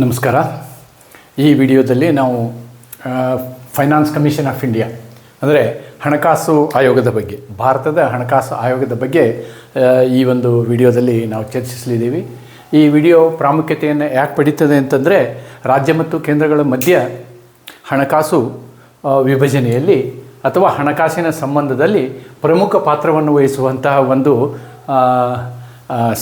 ನಮಸ್ಕಾರ. ಈ ವಿಡಿಯೋದಲ್ಲಿ ನಾವು ಫೈನಾನ್ಸ್ ಕಮಿಷನ್ ಆಫ್ ಇಂಡಿಯಾ ಅಂದರೆ ಹಣಕಾಸು ಆಯೋಗದ ಬಗ್ಗೆ, ಭಾರತದ ಹಣಕಾಸು ಆಯೋಗದ ಬಗ್ಗೆ ಈ ಒಂದು ವಿಡಿಯೋದಲ್ಲಿ ನಾವು ಚರ್ಚಿಸಲಿದ್ದೀವಿ. ಈ ವಿಡಿಯೋ ಪ್ರಾಮುಖ್ಯತೆಯನ್ನು ಯಾಕೆ ಪಡೀತದೆ ಅಂತಂದರೆ, ರಾಜ್ಯ ಮತ್ತು ಕೇಂದ್ರಗಳ ಮಧ್ಯ ಹಣಕಾಸು ವಿಭಜನೆಯಲ್ಲಿ ಅಥವಾ ಹಣಕಾಸಿನ ಸಂಬಂಧದಲ್ಲಿ ಪ್ರಮುಖ ಪಾತ್ರವನ್ನು ವಹಿಸುವಂತಹ ಒಂದು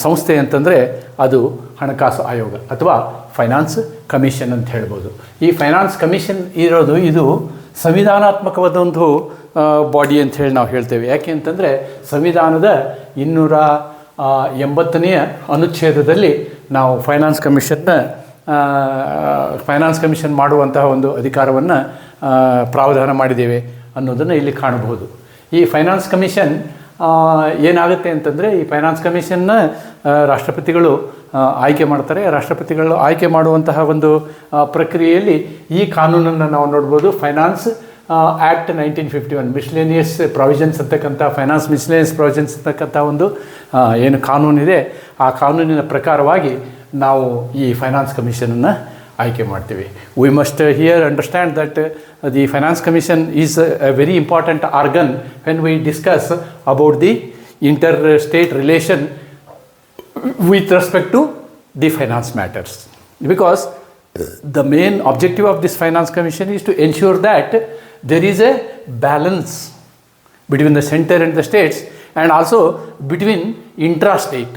ಸಂಸ್ಥೆ ಅಂತಂದರೆ ಅದು ಹಣಕಾಸು ಆಯೋಗ ಅಥವಾ ಫೈನಾನ್ಸ್ ಕಮಿಷನ್ ಅಂತ ಹೇಳ್ಬೋದು. ಈ ಫೈನಾನ್ಸ್ ಕಮಿಷನ್ ಇರೋದು ಇದು ಸಂವಿಧಾನಾತ್ಮಕವಾದ ಒಂದು ಬಾಡಿ ಅಂತ ಹೇಳಿ ನಾವು ಹೇಳ್ತೇವೆ. ಯಾಕೆ ಅಂತಂದರೆ ಸಂವಿಧಾನದ ಇನ್ನೂರ ಎಂಬತ್ತನೆಯ ಅನುಚ್ಛೇದದಲ್ಲಿ ನಾವು ಫೈನಾನ್ಸ್ ಕಮಿಷನ್ನ ಫೈನಾನ್ಸ್ ಕಮಿಷನ್ ಮಾಡುವಂತಹ ಒಂದು ಅಧಿಕಾರವನ್ನು ಪ್ರಾವಧಾನ ಮಾಡಿದ್ದೇವೆ ಅನ್ನೋದನ್ನು ಇಲ್ಲಿ ಕಾಣಬಹುದು. ಈ ಫೈನಾನ್ಸ್ ಕಮಿಷನ್ ಏನಾಗುತ್ತೆ ಅಂತಂದರೆ ಈ ಫೈನಾನ್ಸ್ ಕಮಿಷನ್ನ ರಾಷ್ಟ್ರಪತಿಗಳು ಆಯ್ಕೆ ಮಾಡ್ತಾರೆ. ರಾಷ್ಟ್ರಪತಿಗಳು ಆಯ್ಕೆ ಮಾಡುವಂತಹ ಒಂದು ಪ್ರಕ್ರಿಯೆಯಲ್ಲಿ ಈ ಕಾನೂನನ್ನು ನಾವು ನೋಡ್ಬೋದು. Finance act nineteen fifty one, miscellaneous provisions ಅಂತಕ್ಕಂಥ, ಫೈನಾನ್ಸ್ ಮಿಸ್ಲೇನಿಯಸ್ ಪ್ರಾವಿಷನ್ಸ್ ಅಂತಕ್ಕಂಥ ಒಂದು ಏನು ಕಾನೂನಿದೆ. ಆ ಕಾನೂನಿನ ಪ್ರಕಾರವಾಗಿ ನಾವು ಈ ಫೈನಾನ್ಸ್ ಕಮಿಷನನ್ನು ಆಯ್ಕೆ ಮಾಡ್ತೀವಿ. We must here understand that the finance commission is a very important organ when we discuss about the interstate relation with respect to the finance matters. Because the main objective of this finance commission is to ensure that there is a balance between the center and the states and also between intra-state.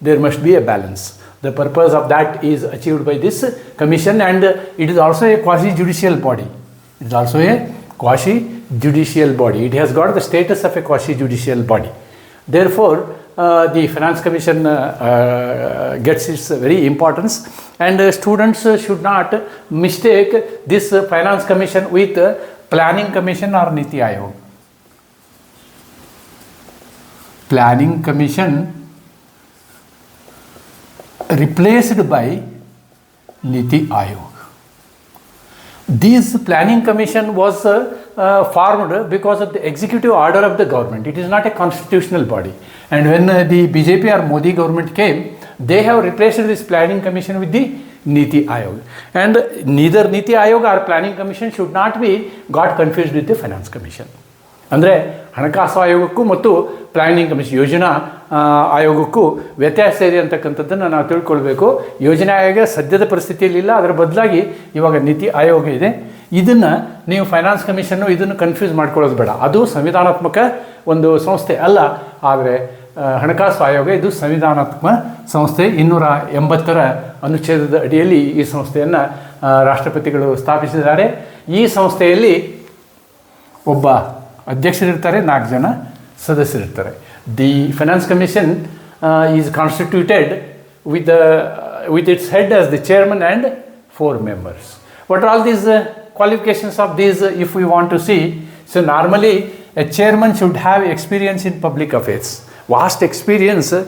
There must be a balance. The purpose of that is achieved by this commission and it is also a quasi-judicial body. It is also a quasi-judicial body. It has got the status of a quasi-judicial body. Therefore, the Finance Commission uh, uh, gets its very importance, and uh, students uh, should not mistake this uh, Finance Commission with uh, Planning Commission or Niti Aayog. Planning Commission replaced by Niti Aayog. This planning commission was uh, uh, formed because of the executive order of the government. It is not a constitutional body. And when uh, the BJP or Modi government came, they have replaced this planning commission with the Niti Aayog. And neither Niti Aayog or planning commission should not be got confused with the finance commission. ಅಂದರೆ ಹಣಕಾಸು ಆಯೋಗಕ್ಕೂ ಮತ್ತು planning commission ಯೋಜನಾ ಆಯೋಗಕ್ಕೂ ವ್ಯತ್ಯಾಸ ಇದೆ ಅಂತಕ್ಕಂಥದ್ದನ್ನು ನಾವು ತಿಳ್ಕೊಳ್ಬೇಕು ಯೋಜನಾ ಆಯೋಗ ಸದ್ಯದ ಪರಿಸ್ಥಿತಿಯಲ್ಲಿ ಇಲ್ಲ ಅದರ ಬದಲಾಗಿ ಇವಾಗ ನೀತಿ ಆಯೋಗ ಇದೆ ಇದನ್ನು ನೀವು ಫೈನಾನ್ಸ್ ಕಮಿಷನ್ನು ಇದನ್ನು ಕನ್ಫ್ಯೂಸ್ ಮಾಡ್ಕೊಳ್ಳೋದು ಬೇಡ. ಅದು ಸಂವಿಧಾನಾತ್ಮಕ ಒಂದು ಸಂಸ್ಥೆ ಅಲ್ಲ, ಆದರೆ ಹಣಕಾಸು ಆಯೋಗ ಇದು ಸಂವಿಧಾನಾತ್ಮಕ ಸಂಸ್ಥೆ. ಇನ್ನೂರ ಎಂಬತ್ತರ ಅನುಚ್ಛೇದದ ಅಡಿಯಲ್ಲಿ ಈ ಸಂಸ್ಥೆಯನ್ನು ರಾಷ್ಟ್ರಪತಿಗಳು ಸ್ಥಾಪಿಸಿದ್ದಾರೆ. ಈ ಸಂಸ್ಥೆಯಲ್ಲಿ ಒಬ್ಬ ಅಧ್ಯಕ್ಷರಿರ್ತಾರೆ, ನಾಲ್ಕು ಜನ ಸದಸ್ಯರಿರ್ತಾರೆ. The finance commission is constituted with with its head as the chairman and four members what are all these qualifications of these if you want to see so normally a chairman should have experience in public affairs vast experience uh,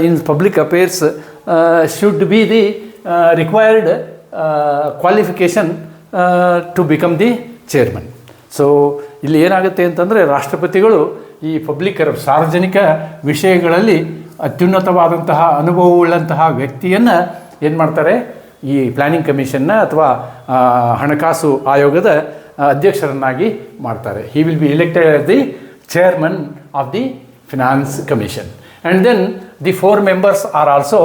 in public affairs uh, should be the uh, required uh, qualification uh, to become the chairman. So ಇಲ್ಲಿ ಏನಾಗುತ್ತೆ ಅಂತಂದರೆ ರಾಷ್ಟ್ರಪತಿಗಳು ಈ public ಸಾರ್ವಜನಿಕ ವಿಷಯಗಳಲ್ಲಿ ಅತ್ಯುನ್ನತವಾದಂತಹ ಅನುಭವವುಳ್ಳಂತಹ ವ್ಯಕ್ತಿಯನ್ನು ಏನು ಮಾಡ್ತಾರೆ ಈ ಪ್ಲ್ಯಾನಿಂಗ್ ಕಮಿಷನ್ನ ಅಥವಾ ಹಣಕಾಸು ಆಯೋಗದ ಅಧ್ಯಕ್ಷರನ್ನಾಗಿ ಮಾಡ್ತಾರೆ. He will be elected as the chairman of the finance commission and then the four members are also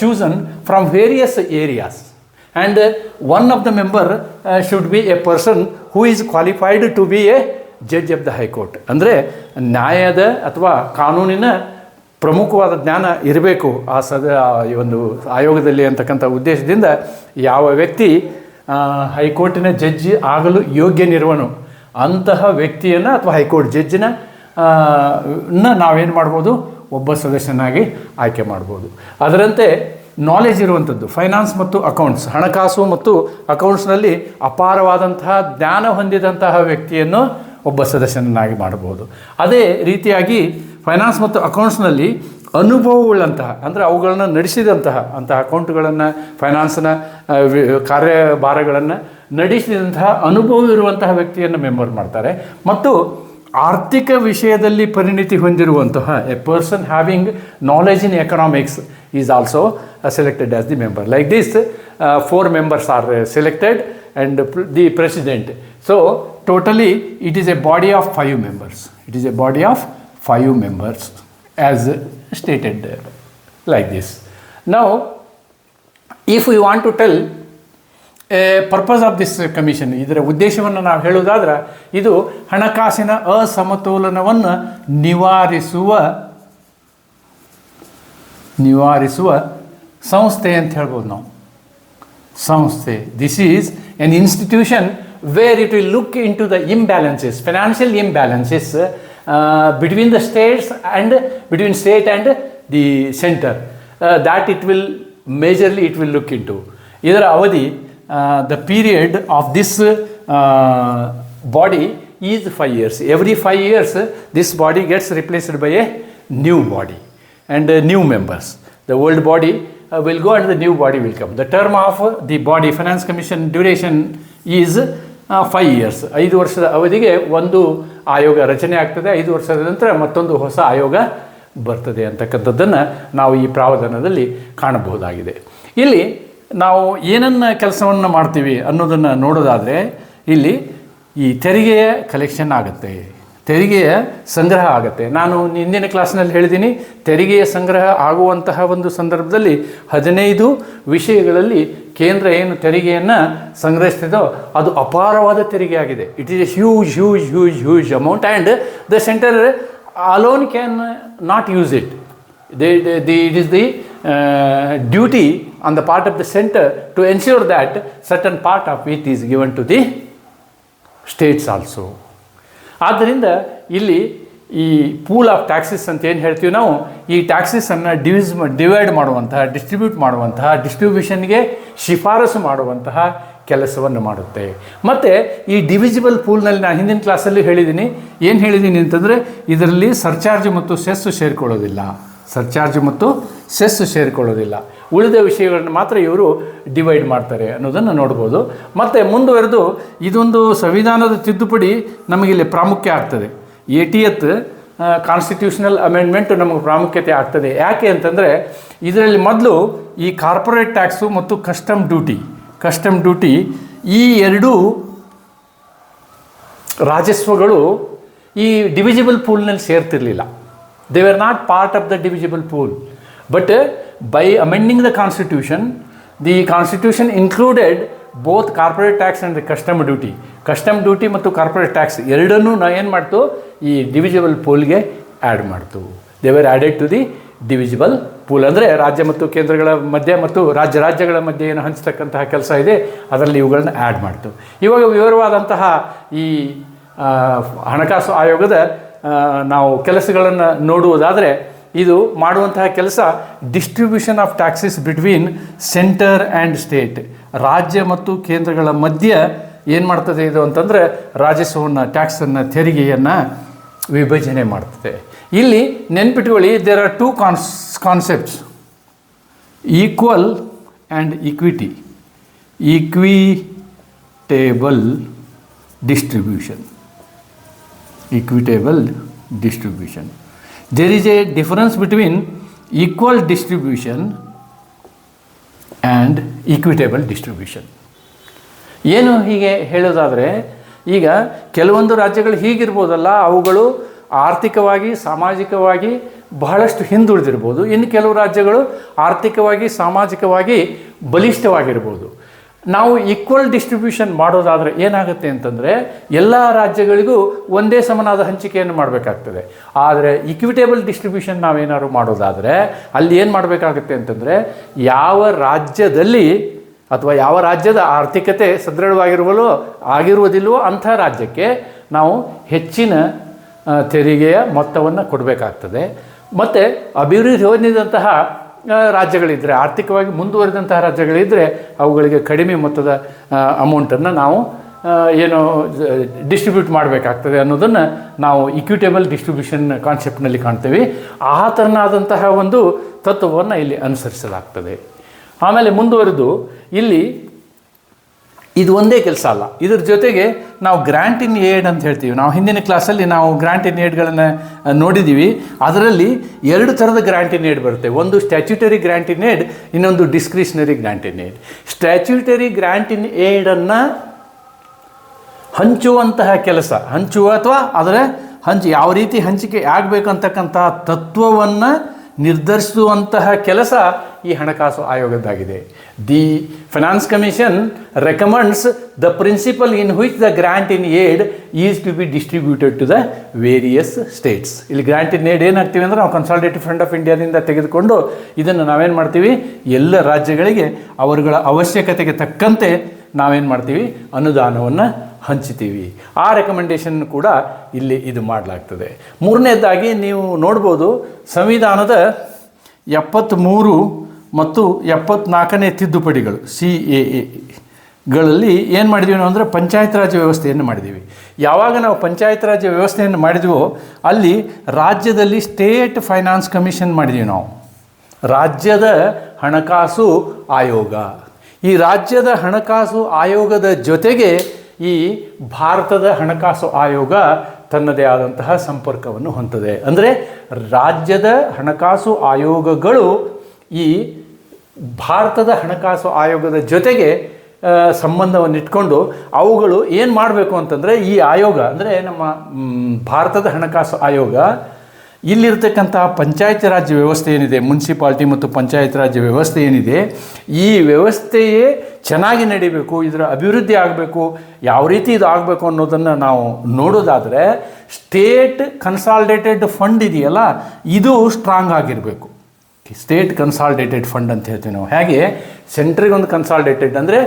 chosen from various areas and one of the member should be a person who is qualified to be a judge of the high court ಅಂದರೆ ನ್ಯಾಯದ ಅಥವಾ ಕಾನೂನಿನ ಪ್ರಮುಖವಾದ ಜ್ಞಾನ ಇರಬೇಕು ಆ ಸದ ಈ ಒಂದು ಆಯೋಗದಲ್ಲಿ ಅಂತಕ್ಕಂಥ ಉದ್ದೇಶದಿಂದ ಯಾವ ವ್ಯಕ್ತಿ ಹೈಕೋರ್ಟಿನ ಜಡ್ಜಿ ಆಗಲು ಯೋಗ್ಯನಿರುವನು ಅಂತಹ ವ್ಯಕ್ತಿಯನ್ನು ಅಥವಾ ಹೈಕೋರ್ಟ್ ಜಡ್ಜಿನ ನಾವೇನು ಮಾಡ್ಬೋದು? ಒಬ್ಬ ಸದಸ್ಯನಾಗಿ ಆಯ್ಕೆ ಮಾಡ್ಬೋದು. ಅದರಂತೆ ನಾಲೆಜ್ ಇರುವಂಥದ್ದು ಫೈನಾನ್ಸ್ ಮತ್ತು ಅಕೌಂಟ್ಸ್ ಹಣಕಾಸು ಮತ್ತು ಅಕೌಂಟ್ಸ್ನಲ್ಲಿ ಅಪಾರವಾದಂತಹ ಜ್ಞಾನ ಹೊಂದಿದಂತಹ ವ್ಯಕ್ತಿಯನ್ನು ಒಬ್ಬ ಸದಸ್ಯನನ್ನಾಗಿ ಮಾಡಬಹುದು ಅದೇ ರೀತಿಯಾಗಿ ಫೈನಾನ್ಸ್ ಮತ್ತು ಅಕೌಂಟ್ಸ್ನಲ್ಲಿ ಅನುಭವವುಳ್ಳಂತಹ, ಅಂದರೆ ಅವುಗಳನ್ನು ನಡೆಸಿದಂತಹ, ಅಂತಹ ಅಕೌಂಟ್ಗಳನ್ನು, ಫೈನಾನ್ಸ್ನ ಕಾರ್ಯಭಾರಗಳನ್ನು ನಡೆಸಿದಂತಹ ಅನುಭವ ಇರುವಂತಹ ವ್ಯಕ್ತಿಯನ್ನು ಮೆಂಬರ್ ಮಾಡ್ತಾರೆ. ಮತ್ತು ಆರ್ಥಿಕ ವಿಷಯದಲ್ಲಿ ಪರಿಣಿತಿ ಹೊಂದಿರುವಂತಹ, a person having knowledge in economics is also selected as the member. Like this four members are selected and the president. So, totally it is a body of five members. It is a body of five members as stated like this ನಾವು if you want to tell purpose of this commission ಇದರ ಉದ್ದೇಶವನ್ನು ನಾವು ಹೇಳುವುದಾದ್ರೆ, ಇದು ಹಣಕಾಸಿನ ಅಸಮತೋಲನವನ್ನು ನಿವಾರಿಸುವ ನಿವಾರಿಸುವ ಸಂಸ್ಥೆ ಅಂತ ಹೇಳ್ಬೋದು ನಾವು. ಸಂಸ್ಥೆ. This is an institution where it will look into the imbalances financial imbalances between the states and between state and the centre that it will majorly it will look into ಇದರ ಅವಧಿ the period of this body is five years every five years this body gets replaced by a new body and uh, new members. The old body uh, will go and the new body will come. The term of uh, the body finance commission duration is five years ಐದು ವರ್ಷದ ಅವಧಿಗೆ ಒಂದು ಆಯೋಗ ರಚನೆ ಆಗ್ತದೆ. ಐದು ವರ್ಷದ ನಂತರ ಮತ್ತೊಂದು ಹೊಸ ಆಯೋಗ ಬರ್ತದೆ ಅಂತಕ್ಕಂಥದ್ದನ್ನು ನಾವು ಈ ಪ್ರಾವಧಾನದಲ್ಲಿ ಕಾಣಬಹುದಾಗಿದೆ. ಇಲ್ಲಿ ನಾವು ಏನನ್ನ ಕೆಲಸವನ್ನು ಮಾಡ್ತೀವಿ ಅನ್ನೋದನ್ನು ನೋಡೋದಾದರೆ ಇಲ್ಲಿ ಈ ತೆರಿಗೆಯ ಕಲೆಕ್ಷನ್ ಆಗುತ್ತೆ. ತೆರಿಗೆಯ ಸಂಗ್ರಹ ಆಗುತ್ತೆ. ನಾನು ಹಿಂದಿನ ಕ್ಲಾಸ್ನಲ್ಲಿ ಹೇಳಿದ್ದೀನಿ, ತೆರಿಗೆಯ ಸಂಗ್ರಹ ಆಗುವಂತಹ ಒಂದು ಸಂದರ್ಭದಲ್ಲಿ ಹದಿನೈದು ವಿಷಯಗಳಲ್ಲಿ ಕೇಂದ್ರ ಏನು ತೆರಿಗೆಯನ್ನು ಸಂಗ್ರಹಿಸ್ತಿದೋ ಅದು ಅಪಾರವಾದ ತೆರಿಗೆ ಆಗಿದೆ it is a huge huge huge huge amount and the centre alone can not use it they the it it is the on the part of the center to ensure that certain part of it is given to the states also. ಆದ್ದರಿಂದ ಇಲ್ಲಿ ಈ pool of taxis ಅಂತ ಏನು ಹೇಳ್ತೀವಿ ನಾವು? ಈ ಟ್ಯಾಕ್ಸಿಸನ್ನು ಡಿವಿಸ್ ಡಿವೈಡ್ ಮಾಡುವಂತಹ ಡಿಸ್ಟ್ರಿಬ್ಯೂಟ್ ಮಾಡುವಂತಹ ಡಿಸ್ಟ್ರಿಬ್ಯೂಷನ್ಗೆ ಶಿಫಾರಸು ಮಾಡುವಂತಹ ಕೆಲಸವನ್ನು ಮಾಡುತ್ತೆ. ಮತ್ತು ಈ ಡಿವಿಜಿಬಲ್ ಪೂಲ್ನಲ್ಲಿ ನಾನು ಹಿಂದಿನ ಕ್ಲಾಸಲ್ಲಿ ಹೇಳಿದ್ದೀನಿ ಏನು ಹೇಳಿದ್ದೀನಿ ಅಂತಂದರೆ, ಇದರಲ್ಲಿ ಸರ್ಚಾರ್ಜ್ ಮತ್ತು ಸೆಸ್ಸು ಸೇರಿಕೊಳ್ಳೋದಿಲ್ಲ. ಸರ್ಚಾರ್ಜ್ ಮತ್ತು ಸೆಸ್ ಸೇರಿಕೊಳ್ಳೋದಿಲ್ಲ. ಉಳಿದ ವಿಷಯಗಳನ್ನು ಮಾತ್ರ ಇವರು ಡಿವೈಡ್ ಮಾಡ್ತಾರೆ ಅನ್ನೋದನ್ನು ನೋಡ್ಬೋದು. ಮತ್ತು ಮುಂದುವರೆದು ಇದೊಂದು ಸಂವಿಧಾನದ ತಿದ್ದುಪಡಿ ನಮಗಿಲ್ಲಿ ಪ್ರಾಮುಖ್ಯ ಆಗ್ತದೆ. ಏಟಿಯತ್ ಕಾನ್ಸ್ಟಿಟ್ಯೂಷನಲ್ ಅಮೆಂಡ್ಮೆಂಟ್ ನಮಗೆ ಪ್ರಾಮುಖ್ಯತೆ ಆಗ್ತದೆ. ಯಾಕೆ ಅಂತಂದರೆ ಇದರಲ್ಲಿ ಮೊದಲು ಈ ಕಾರ್ಪೊರೇಟ್ ಟ್ಯಾಕ್ಸು ಮತ್ತು ಕಸ್ಟಮ್ ಡ್ಯೂಟಿ ಕಸ್ಟಮ್ ಡ್ಯೂಟಿ ಈ ಎರಡೂ ರಾಜಸ್ವಗಳು ಈ ಡಿವಿಜಿಬಲ್ ಪೂಲ್ನಲ್ಲಿ ಸೇರ್ತಿರಲಿಲ್ಲ. They not not part of the pool. Pool but by amending the constitution the constitution included both corporate tax and custom duty custom duty ಮತ್ತು corporate tax ಎರಡನ್ನೂ ನಾವು ಏನು ಮಾಡ್ತು? ಈ ಡಿವಿಜಿಬಲ್ ಪೂಲ್ಗೆ ಆ್ಯಡ್ ಮಾಡ್ತು. They were added to the divisible pool ಅಂದರೆ ರಾಜ್ಯ ಮತ್ತು ಕೇಂದ್ರಗಳ ಮಧ್ಯೆ ಮತ್ತು ರಾಜ್ಯ ರಾಜ್ಯಗಳ ಮಧ್ಯೆ ಏನು ಹಂಚ್ತಕ್ಕಂತಹ ಕೆಲಸ ಇದೆ, ಅದರಲ್ಲಿ ಇವುಗಳನ್ನ ಆ್ಯಡ್ ಮಾಡ್ತು. ಇವಾಗ ವಿವರವಾದಂತಹ ಈ ಹಣಕಾಸು ಆಯೋಗದ ನಾವು ಕೆಲಸಗಳನ್ನು ನೋಡುವುದಾದರೆ ಇದು ಮಾಡುವಂತಹ ಕೆಲಸ distribution of taxes between centre and state ರಾಜ್ಯ ಮತ್ತು ಕೇಂದ್ರಗಳ ಮಧ್ಯೆ ಏನು ಮಾಡ್ತದೆ ಇದು ಅಂತಂದರೆ ರಾಜಸ್ವವನ್ನು ಟ್ಯಾಕ್ಸನ್ನು ತೆರಿಗೆಯನ್ನು ವಿಭಜನೆ ಮಾಡ್ತದೆ. ಇಲ್ಲಿ ನೆನ್ಪಿಟ್ಕೊಳ್ಳಿ there are two cons concepts equal and equity equitable distribution equitable distribution. There is a difference between equal distribution and equitable distribution. ಏನು ಹೀಗೆ ಹೇಳೋದಾದರೆ, ಈಗ ಕೆಲವೊಂದು ರಾಜ್ಯಗಳು ಹೀಗಿರ್ಬೋದಲ್ಲ, ಅವುಗಳು ಆರ್ಥಿಕವಾಗಿ, ಸಾಮಾಜಿಕವಾಗಿ ಬಹಳಷ್ಟು ಹಿಂದುಳಿದಿರ್ಬೋದು ಇನ್ನು ಕೆಲವು ರಾಜ್ಯಗಳು ಆರ್ಥಿಕವಾಗಿ, ಸಾಮಾಜಿಕವಾಗಿ ಬಲಿಷ್ಠವಾಗಿರ್ಬೋದು ನಾವು ಈಕ್ವಲ್ ಡಿಸ್ಟ್ರಿಬ್ಯೂಷನ್ ಮಾಡೋದಾದರೆ ಏನಾಗುತ್ತೆ ಅಂತಂದರೆ ಎಲ್ಲ ರಾಜ್ಯಗಳಿಗೂ ಒಂದೇ ಸಮನಾದ ಹಂಚಿಕೆಯನ್ನು ಮಾಡಬೇಕಾಗ್ತದೆ. ಆದರೆ ಇಕ್ವಿಟೇಬಲ್ ಡಿಸ್ಟ್ರಿಬ್ಯೂಷನ್ ನಾವೇನಾದ್ರು ಮಾಡೋದಾದರೆ ಅಲ್ಲಿ ಏನು ಮಾಡಬೇಕಾಗುತ್ತೆ ಅಂತಂದರೆ ಯಾವ ರಾಜ್ಯದಲ್ಲಿ ಅಥವಾ ಯಾವ ರಾಜ್ಯದ ಆರ್ಥಿಕತೆ ಸದೃಢವಾಗಿರುವಲ್ಲೋ ಆಗಿರುವುದಿಲ್ಲವೋ ಅಂಥ ರಾಜ್ಯಕ್ಕೆ ನಾವು ಹೆಚ್ಚಿನ ತೆರಿಗೆಯ ಮೊತ್ತವನ್ನು ಕೊಡಬೇಕಾಗ್ತದೆ. ಮತ್ತು ಅಭಿವೃದ್ಧಿ ಹೊಂದಿದಂತಹ ರಾಜ್ಯಗಳಿದ್ದರೆ ಆರ್ಥಿಕವಾಗಿ ಮುಂದುವರೆದಂತಹ ರಾಜ್ಯಗಳಿದ್ದರೆ ಅವುಗಳಿಗೆ ಕಡಿಮೆ ಮೊತ್ತದ ಅಮೌಂಟನ್ನು ನಾವು ಏನು ಡಿಸ್ಟ್ರಿಬ್ಯೂಟ್ ಮಾಡಬೇಕಾಗ್ತದೆ ಅನ್ನೋದನ್ನು ನಾವು ಇಕ್ವಿಟೇಬಲ್ ಡಿಸ್ಟ್ರಿಬ್ಯೂಷನ್ ಕಾನ್ಸೆಪ್ಟ್ನಲ್ಲಿ ಕಾಣ್ತೇವೆ. ಆ ಥರನಾದಂತಹ ಒಂದು ತತ್ವವನ್ನು ಇಲ್ಲಿ ಅನುಸರಿಸಲಾಗ್ತದೆ. ಆಮೇಲೆ ಮುಂದುವರೆದು, ಇಲ್ಲಿ ಇದು ಒಂದೇ ಕೆಲಸ ಅಲ್ಲ. ಇದ್ರ ಜೊತೆಗೆ ನಾವು ಗ್ರ್ಯಾಂಟ್ ಇನ್ ಏಡ್ ಅಂತ ಹೇಳ್ತೀವಿ. ನಾವು ಹಿಂದಿನ ಕ್ಲಾಸಲ್ಲಿ ನಾವು ಗ್ರ್ಯಾಂಟ್ ಇನ್ ಏಡ್ಗಳನ್ನು ನೋಡಿದ್ದೀವಿ ಅದರಲ್ಲಿ ಎರಡು ಥರದ ಗ್ರ್ಯಾಂಟ್ ಇನ್ ಏಡ್ ಬರುತ್ತೆ. ಒಂದು ಸ್ಟ್ಯಾಚ್ಯುಟರಿ ಗ್ರ್ಯಾಂಟ್ ಇನ್ ಏಡ್, ಇನ್ನೊಂದು discretionary grant in aid. Statutory grant in ಏಡನ್ನು ಹಂಚುವಂತಹ ಕೆಲಸ. ಹಂಚುವ ಅಥವಾ ಅದರ ಹಂಚಿ, ಯಾವ ರೀತಿ ಹಂಚಿಕೆ ಆಗಬೇಕು ಅಂತಕ್ಕಂತಹ ತತ್ವವನ್ನು ನಿರ್ಧರಿಸುವಂತಹ ಕೆಲಸ ಈ ಹಣಕಾಸು ಆಯೋಗದ್ದಾಗಿದೆ. The finance commission recommends the principle in which the grant in aid is to be distributed to the various states ಇಲ್ಲಿ ಗ್ರ್ಯಾಂಟ್ ಇನ್ ಏಡ್ ಏನಾಗ್ತೀವಿ ಅಂದರೆ ನಾವು ಕನ್ಸಾಲ್ಟೇಟಿವ್ ಫಂಡ್ ಆಫ್ ಇಂಡಿಯಾದಿಂದ ತೆಗೆದುಕೊಂಡು ಇದನ್ನು ನಾವೇನು ಮಾಡ್ತೀವಿ? ಎಲ್ಲ ರಾಜ್ಯಗಳಿಗೆ ಅವರುಗಳ ಅವಶ್ಯಕತೆಗೆ ತಕ್ಕಂತೆ ನಾವೇನು ಮಾಡ್ತೀವಿ? ಅನುದಾನವನ್ನು ಹಂಚ್ತೀವಿ. ಆ ರೆಕಮೆಂಡೇಷನ್ ಕೂಡ ಇಲ್ಲಿ ಇದು ಮಾಡಲಾಗ್ತದೆ. ಮೂರನೇದಾಗಿ ನೀವು ನೋಡ್ಬೋದು ಸಂವಿಧಾನದ ಎಪ್ಪತ್ತ್ಮೂರು ಮತ್ತು ಎಪ್ಪತ್ನಾಲ್ಕನೇ ತಿದ್ದುಪಡಿಗಳು, ಸಿ ಎ ಗಳಲ್ಲಿ ಏನು ಮಾಡಿದ್ದೀವಿ ನಾವು ಅಂದರೆ ಪಂಚಾಯತ್ ರಾಜ್ ವ್ಯವಸ್ಥೆಯನ್ನು ಮಾಡಿದ್ದೀವಿ ಯಾವಾಗ ನಾವು ಪಂಚಾಯತ್ ರಾಜ್ ವ್ಯವಸ್ಥೆಯನ್ನು ಮಾಡಿದ್ವೋ ಅಲ್ಲಿ ರಾಜ್ಯದಲ್ಲಿ ಸ್ಟೇಟ್ ಫೈನಾನ್ಸ್ ಕಮಿಷನ್ ಮಾಡಿದ್ವಿ ನಾವು. ರಾಜ್ಯದ ಹಣಕಾಸು ಆಯೋಗ. ಈ ರಾಜ್ಯದ ಹಣಕಾಸು ಆಯೋಗದ ಜೊತೆಗೆ ಈ ಭಾರತದ ಹಣಕಾಸು ಆಯೋಗ ತನ್ನದೇ ಆದಂತಹ ಸಂಪರ್ಕವನ್ನು ಹೊಂದಿದೆ. ಅಂದರೆ ರಾಜ್ಯದ ಹಣಕಾಸು ಆಯೋಗಗಳು ಈ ಭಾರತದ ಹಣಕಾಸು ಆಯೋಗದ ಜೊತೆಗೆ ಸಂಬಂಧವನ್ನು ಇಟ್ಕೊಂಡು ಅವುಗಳು ಏನು ಮಾಡಬೇಕು ಅಂತಂದರೆ, ಈ ಆಯೋಗ, ಅಂದರೆ ನಮ್ಮ ಭಾರತದ ಹಣಕಾಸು ಆಯೋಗ, ಇಲ್ಲಿರ್ತಕ್ಕಂತಹ ಪಂಚಾಯತ್ ರಾಜ್ ವ್ಯವಸ್ಥೆ ಏನಿದೆ, ಮುನ್ಸಿಪಾಲ್ಟಿ ಮತ್ತು ಪಂಚಾಯತ್ ರಾಜ್ ವ್ಯವಸ್ಥೆ ಏನಿದೆ, ಈ ವ್ಯವಸ್ಥೆಯೇ ಚೆನ್ನಾಗಿ ನಡಿಬೇಕು, ಇದರ ಅಭಿವೃದ್ಧಿ ಆಗಬೇಕು, ಯಾವ ರೀತಿ ಇದು ಆಗಬೇಕು ಅನ್ನೋದನ್ನು ನಾವು ನೋಡೋದಾದರೆ, ಸ್ಟೇಟ್ ಕನ್ಸಾಲ್ಟೇಟೆಡ್ ಫಂಡ್ ಇದೆಯಲ್ಲ, ಇದು ಸ್ಟ್ರಾಂಗ್ ಆಗಿರಬೇಕು. ಸ್ಟೇಟ್ ಕನ್ಸಾಲ್ಟೇಟೆಡ್ ಫಂಡ್ ಅಂತ ಹೇಳ್ತೀವಿ ನಾವು. ಹಾಗೆ? ಸೆಂಟ್ರಿಗೆ ಒಂದು ಕನ್ಸಾಲ್ಟೇಟೆಡ್ ಅಂದರೆ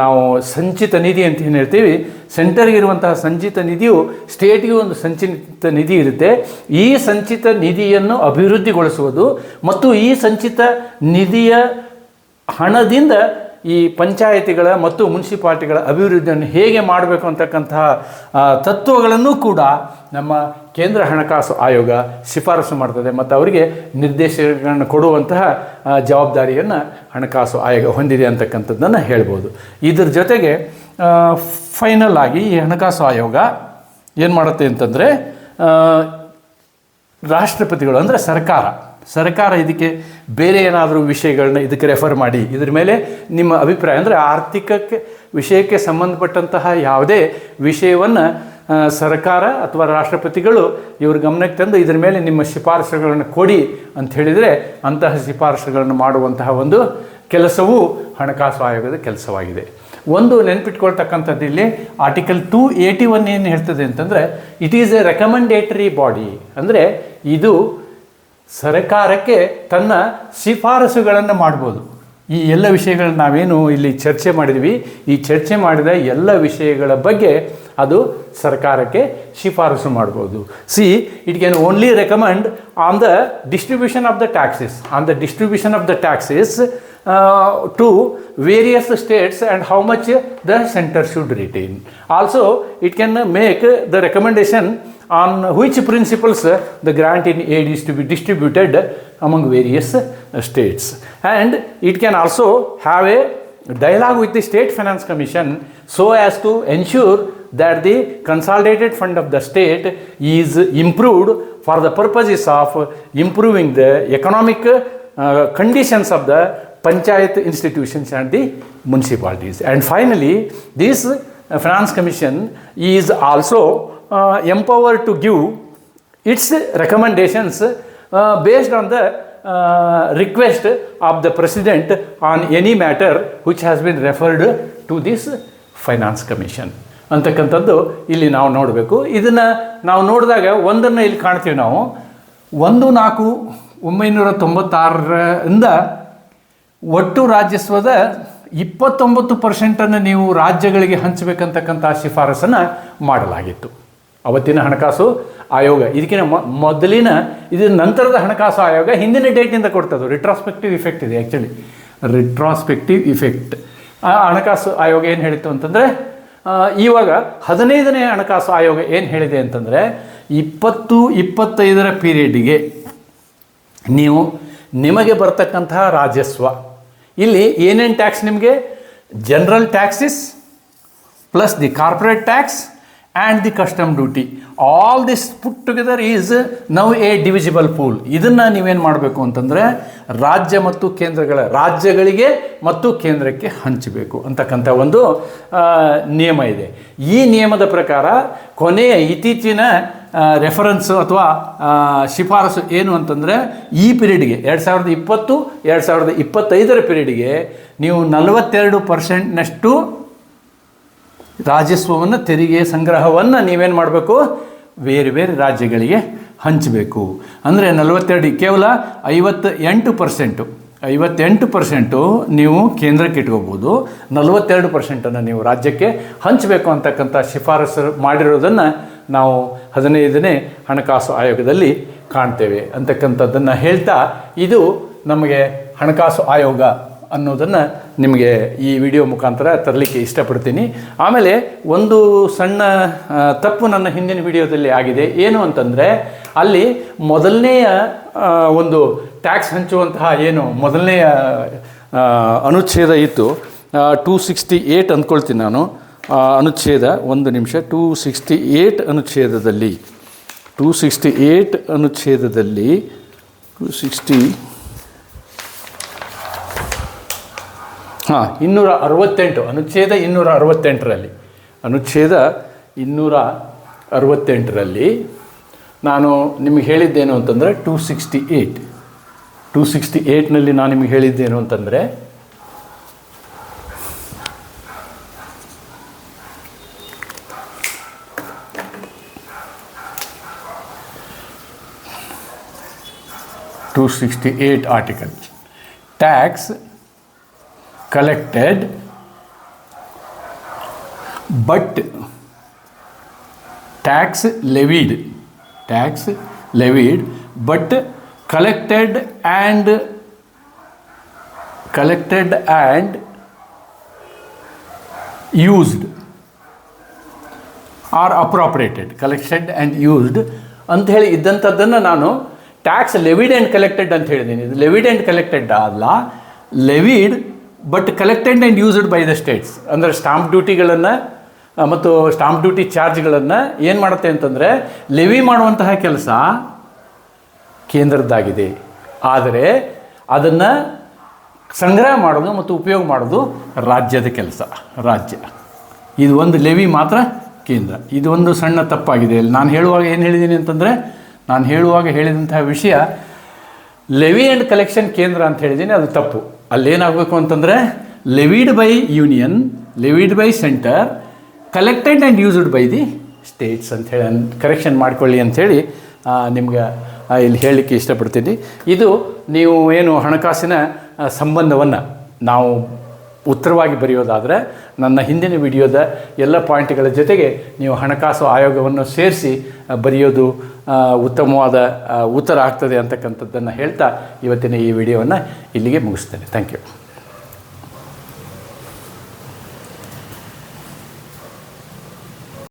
ನಾವು ಸಂಚಿತ ನಿಧಿ ಅಂತ ಏನು ಹೇಳ್ತೀವಿ? ಸೆಂಟರ್ಗೆ ಇರುವಂತಹ ಸಂಚಿತ ನಿಧಿಯು ಸ್ಟೇಟ್ಗೆ ಒಂದು ಸಂಚಿತ ನಿಧಿ ಇರುತ್ತೆ. ಈ ಸಂಚಿತ ನಿಧಿಯನ್ನು ಅಭಿವೃದ್ಧಿಗೊಳಿಸುವುದು ಮತ್ತು ಈ ಸಂಚಿತ ನಿಧಿಯ ಹಣದಿಂದ ಈ ಪಂಚಾಯಿತಿಗಳ ಮತ್ತು ಮುನ್ಸಿಪಾಲ್ಟಿಗಳ ಅಭಿವೃದ್ಧಿಯನ್ನು ಹೇಗೆ ಮಾಡಬೇಕು ಅಂತಕ್ಕಂತಹ ತತ್ವಗಳನ್ನು ಕೂಡ ನಮ್ಮ ಕೇಂದ್ರ ಹಣಕಾಸು ಆಯೋಗ ಶಿಫಾರಸು ಮಾಡ್ತದೆ ಮತ್ತು ಅವರಿಗೆ ನಿರ್ದೇಶನಗಳನ್ನು ಕೊಡುವಂತಹ ಜವಾಬ್ದಾರಿಯನ್ನು ಹಣಕಾಸು ಆಯೋಗ ಹೊಂದಿದೆ ಅಂತಕ್ಕಂಥದ್ದನ್ನು ಹೇಳ್ಬೋದು. ಇದ್ರ ಜೊತೆಗೆ ಫೈನಲ್ ಆಗಿ ಈ ಹಣಕಾಸು ಆಯೋಗ ಏನು ಮಾಡುತ್ತೆ ಅಂತಂದರೆ ರಾಷ್ಟ್ರಪತಿಗಳು ಅಂದರೆ ಸರ್ಕಾರ. ಸರ್ಕಾರ ಇದಕ್ಕೆ ಬೇರೆ ಏನಾದರೂ ವಿಷಯಗಳನ್ನ ಇದಕ್ಕೆ ರೆಫರ್ ಮಾಡಿ. ಇದ್ರ ಮೇಲೆ ನಿಮ್ಮ ಅಭಿಪ್ರಾಯ, ಅಂದರೆ ಆರ್ಥಿಕಕ್ಕೆ ವಿಷಯಕ್ಕೆ ಸಂಬಂಧಪಟ್ಟಂತಹ ಯಾವುದೇ ವಿಷಯವನ್ನು ಸರ್ಕಾರ ಅಥವಾ ರಾಷ್ಟ್ರಪತಿಗಳು ಇವ್ರ ಗಮನಕ್ಕೆ ತಂದು ಇದರ ಮೇಲೆ ನಿಮ್ಮ ಶಿಫಾರಸುಗಳನ್ನು ಕೊಡಿ ಅಂತ ಹೇಳಿದರೆ ಅಂತಹ ಶಿಫಾರಸುಗಳನ್ನು ಮಾಡುವಂತಹ ಒಂದು ಕೆಲಸವೂ ಹಣಕಾಸು ಆಯೋಗದ ಕೆಲಸವಾಗಿದೆ. ಒಂದು ನೆನ್ಪಿಟ್ಕೊಳ್ತಕ್ಕಂಥದ್ದು ಇಲ್ಲಿ ಆರ್ಟಿಕಲ್ ಟೂ ಏಯ್ಟಿ ಒನ್ ಏನು ಹೇಳ್ತದೆ ಅಂತಂದರೆ it is a recommendatory body ಅಂದರೆ ಇದು ಸರ್ಕಾರಕ್ಕೆ ತನ್ನ ಶಿಫಾರಸುಗಳನ್ನು ಮಾಡ್ಬೋದು. ಈ ಎಲ್ಲ ವಿಷಯಗಳನ್ನ ನಾವೇನು ಇಲ್ಲಿ ಚರ್ಚೆ ಮಾಡಿದ್ವಿ. ಈ ಚರ್ಚೆ ಮಾಡಿದ ಎಲ್ಲ ವಿಷಯಗಳ ಬಗ್ಗೆ ಅದು ಸರ್ಕಾರಕ್ಕೆ ಶಿಫಾರಸು ಮಾಡ್ಬೋದು. See it can only recommend on the distribution of the taxes on the distribution of the taxes to various states and how much the centre should retain also it can make the recommendation on which principles the grant in aid is to be distributed among various uh, states. And it can also have a dialogue with the state finance commission so as to ensure that the consolidated fund of the state is improved for the purposes of improving the economic uh, conditions of the panchayat institutions and the municipalities. And finally, this uh, finance commission is also empowered to give its recommendations uh, based on the uh, request of the president on any matter which has been referred to this finance commission ಅಂತಕ್ಕಂಥದ್ದು ಇಲ್ಲಿ ನಾವು ನೋಡಬೇಕು ಇದನ್ನು ನಾವು ನೋಡಿದಾಗ ಒಂದನ್ನು ಇಲ್ಲಿ ಕಾಣ್ತೀವಿ ನಾವು ಒಂದು ನಾಲ್ಕು ಒಂಬೈನೂರ ತೊಂಬತ್ತಾರರಿಂದ ಒಟ್ಟು ರಾಜ್ಯಸ್ವದ ಇಪ್ಪತ್ತೊಂಬತ್ತು ಪರ್ಸೆಂಟನ್ನು ನೀವು ರಾಜ್ಯಗಳಿಗೆ ಹಂಚಬೇಕಂತಕ್ಕಂಥ ಶಿಫಾರಸನ್ನು ಮಾಡಲಾಗಿತ್ತು ಅವತ್ತಿನ ಹಣಕಾಸು ಆಯೋಗ. ಇದಕ್ಕಿಂತ ಮೊದಲಿನ ಇದರ ನಂತರದ ಹಣಕಾಸು ಆಯೋಗ ಹಿಂದಿನ ಡೇಟಿಂದ ಕೊಡ್ತದೆ. ರಿಟ್ರಾಸ್ಪೆಕ್ಟಿವ್ ಇಫೆಕ್ಟ್ ಇದೆ ಆ್ಯಕ್ಚುಲಿ ರಿಟ್ರಾಸ್ಪೆಕ್ಟಿವ್ ಇಫೆಕ್ಟ್ ಆ ಹಣಕಾಸು ಆಯೋಗ ಏನು ಹೇಳಿತ್ತು ಅಂತಂದರೆ ಇವಾಗ ಹದಿನೈದನೇ ಹಣಕಾಸು ಆಯೋಗ ಏನು ಹೇಳಿದೆ ಅಂತಂದರೆ, ಇಪ್ಪತ್ತು, ಇಪ್ಪತ್ತೈದರ ಪೀರಿಯಡ್ಗೆ ನೀವು ನಿಮಗೆ ಬರ್ತಕ್ಕಂತಹ ರಾಜಸ್ವ ಇಲ್ಲಿ ಏನೇನು ಟ್ಯಾಕ್ಸ್ ನಿಮಗೆ? General taxes plus the corporate tax and the custom duty all this put together is now a divisible pool ಇದನ್ನು ನೀವೇನು ಮಾಡಬೇಕು ಅಂತಂದರೆ ರಾಜ್ಯ ಮತ್ತು ಕೇಂದ್ರಗಳ, ರಾಜ್ಯಗಳಿಗೆ ಮತ್ತು ಕೇಂದ್ರಕ್ಕೆ ಹಂಚಬೇಕು ಅಂತಕ್ಕಂಥ ಒಂದು ನಿಯಮ ಇದೆ. ಈ ನಿಯಮದ ಪ್ರಕಾರ ಕೊನೆಯ ಇತ್ತೀಚಿನ ರೆಫರೆನ್ಸ್ ಅಥವಾ ಶಿಫಾರಸು ಏನು ಅಂತಂದರೆ ಈ ಪೀರಿಯಡ್ಗೆ ಎರಡು ಸಾವಿರದ ಇಪ್ಪತ್ತು, ಎರಡು ಸಾವಿರದ ಇಪ್ಪತ್ತೈದರ ಪಿರಿಯಡ್ಗೆ ನೀವು ನಲವತ್ತೆರಡು ಪರ್ಸೆಂಟ್ನಷ್ಟು ರಾಜಸ್ವವನ್ನು ತೆರಿಗೆ ಸಂಗ್ರಹವನ್ನು ನೀವೇನು ಮಾಡಬೇಕು? ಬೇರೆ ಬೇರೆ ರಾಜ್ಯಗಳಿಗೆ ಹಂಚಬೇಕು. ಅಂದರೆ ನಲವತ್ತೆರಡು, ಕೇವಲ ಐವತ್ತ ಎಂಟು ಪರ್ಸೆಂಟು ಐವತ್ತೆಂಟು ಪರ್ಸೆಂಟು ನೀವು ಕೇಂದ್ರಕ್ಕೆ ಇಟ್ಕೋಬೋದು. ನಲವತ್ತೆರಡು ಪರ್ಸೆಂಟನ್ನು ನೀವು ರಾಜ್ಯಕ್ಕೆ ಹಂಚಬೇಕು ಅಂತಕ್ಕಂಥ ಶಿಫಾರಸು ಮಾಡಿರೋದನ್ನು ನಾವು ಹದಿನೈದನೇ ಹಣಕಾಸು ಆಯೋಗದಲ್ಲಿ ಕಾಣ್ತೇವೆ ಅಂತಕ್ಕಂಥದ್ದನ್ನು ಹೇಳ್ತಾ, ಇದು ನಮಗೆ ಹಣಕಾಸು ಆಯೋಗ ಅನ್ನೋದನ್ನು ನಿಮಗೆ ಈ ವಿಡಿಯೋ ಮುಖಾಂತರ ತರಲಿಕ್ಕೆ ಇಷ್ಟಪಡ್ತೀನಿ. ಆಮೇಲೆ ಒಂದು ಸಣ್ಣ ತಪ್ಪು ನನ್ನ ಹಿಂದಿನ ವಿಡಿಯೋದಲ್ಲಿ ಆಗಿದೆ. ಏನು ಅಂತಂದರೆ, ಅಲ್ಲಿ ಮೊದಲನೆಯ ಒಂದು ಟ್ಯಾಕ್ಸ್ ಹಂಚುವಂತಹ ಏನು ಮೊದಲನೆಯ ಅನುಚ್ಛೇದ ಇತ್ತು. ಟೂ ಸಿಕ್ಸ್ಟಿ ಏಯ್ಟ್ ಅಂದ್ಕೊಳ್ತೀನಿ ನಾನು. ಅನುಚ್ಛೇದ, ಒಂದು ನಿಮಿಷ. ಟೂ ಸಿಕ್ಸ್ಟಿ ಏಯ್ಟ್ ಅನುಚ್ಛೇದದಲ್ಲಿ ಟೂ ಸಿಕ್ಸ್ಟಿ ಏಯ್ಟ್ ಅನುಚ್ಛೇದದಲ್ಲಿ ಟೂ ಸಿಕ್ಸ್ಟಿ ಹಾಂ ಇನ್ನೂರ ಅರವತ್ತೆಂಟು ಅನುಚ್ಛೇದ ಇನ್ನೂರ ಅರವತ್ತೆಂಟರಲ್ಲಿ ಅನುಚ್ಛೇದ ಇನ್ನೂರ ಅರವತ್ತೆಂಟರಲ್ಲಿ ನಾನು ನಿಮಗೆ ಹೇಳಿದ್ದೇನು ಅಂತಂದರೆ two sixty eight two sixty ಏಯ್ಟ್ನಲ್ಲಿ ನಾನು ನಿಮಗೆ ಹೇಳಿದ್ದೇನು ಅಂತಂದರೆ two sixty eight article tax collected, but tax levied tax levied, but collected and collected and used or appropriated collected and used ಅಂತ ಹೇಳಿ ಇದ್ದಂಥದ್ದನ್ನು ನಾನು ಟ್ಯಾಕ್ಸ್ ಲೆವಿಡ್ ಆ್ಯಂಡ್ ಕಲೆಕ್ಟೆಡ್ ಅಂತ ಹೇಳಿದ್ದೀನಿ. ಇದು ಲೆವಿಡ್ ಆ್ಯಂಡ್ ಕಲೆಕ್ಟೆಡ್ ಅಲ್ಲ levied but collected and used by the states ಅಂದರೆ stamp ಡ್ಯೂಟಿಗಳನ್ನು ಮತ್ತು ಸ್ಟಾಂಪ್ ಡ್ಯೂಟಿ ಚಾರ್ಜ್ಗಳನ್ನು ಏನು ಮಾಡುತ್ತೆ ಅಂತಂದರೆ ಲೆವಿ ಮಾಡುವಂತಹ ಕೆಲಸ ಕೇಂದ್ರದ್ದಾಗಿದೆ. ಆದರೆ ಅದನ್ನು ಸಂಗ್ರಹ ಮಾಡೋದು ಮತ್ತು ಉಪಯೋಗ ಮಾಡೋದು ರಾಜ್ಯದ ಕೆಲಸ, ರಾಜ್ಯ. ಇದು ಒಂದು ಲೆವಿ ಮಾತ್ರ ಕೇಂದ್ರ. ಇದು ಒಂದು ಸಣ್ಣ ತಪ್ಪಾಗಿದೆ. ನಾನು ಹೇಳುವಾಗ ಏನು ಹೇಳಿದ್ದೀನಿ ಅಂತಂದರೆ, ನಾನು ಹೇಳುವಾಗ ಹೇಳಿದಂತಹ ವಿಷಯ ಲೆವಿ ಆ್ಯಂಡ್ ಕಲೆಕ್ಷನ್ ಕೇಂದ್ರ ಅಂತ ಹೇಳಿದ್ದೀನಿ, ಅದು ತಪ್ಪು. ಅಲ್ಲೇನಾಗಬೇಕು ಅಂತಂದರೆ levied by union levied by centre collected and used by the states ಅಂಥೇಳಿ ಕರೆಕ್ಷನ್ ಮಾಡ್ಕೊಳ್ಳಿ ಅಂಥೇಳಿ ನಿಮ್ಗೆ ಇಲ್ಲಿ ಹೇಳಲಿಕ್ಕೆ ಇಷ್ಟಪಡ್ತೀನಿ. ಇದು ನೀವು ಏನು ಹಣಕಾಸಿನ ಸಂಬಂಧವನ್ನು ನಾವು ಉತ್ತರವಾಗಿ ಬರೆಯೋದಾದರೆ, ನನ್ನ ಹಿಂದಿನ ವಿಡಿಯೋದ ಎಲ್ಲ ಪಾಯಿಂಟ್ಗಳ ಜೊತೆಗೆ ನೀವು ಹಣಕಾಸು ಆಯೋಗವನ್ನು ಸೇರಿಸಿ ಬರೆಯೋದು ಉತ್ತಮವಾದ ಉತ್ತರ ಆಗ್ತದೆ ಅಂತಕ್ಕಂಥದ್ದನ್ನು ಹೇಳ್ತಾ ಇವತ್ತಿನ ಈ ವಿಡಿಯೋವನ್ನು ಇಲ್ಲಿಗೆ ಮುಗಿಸ್ತೇನೆ. Thank you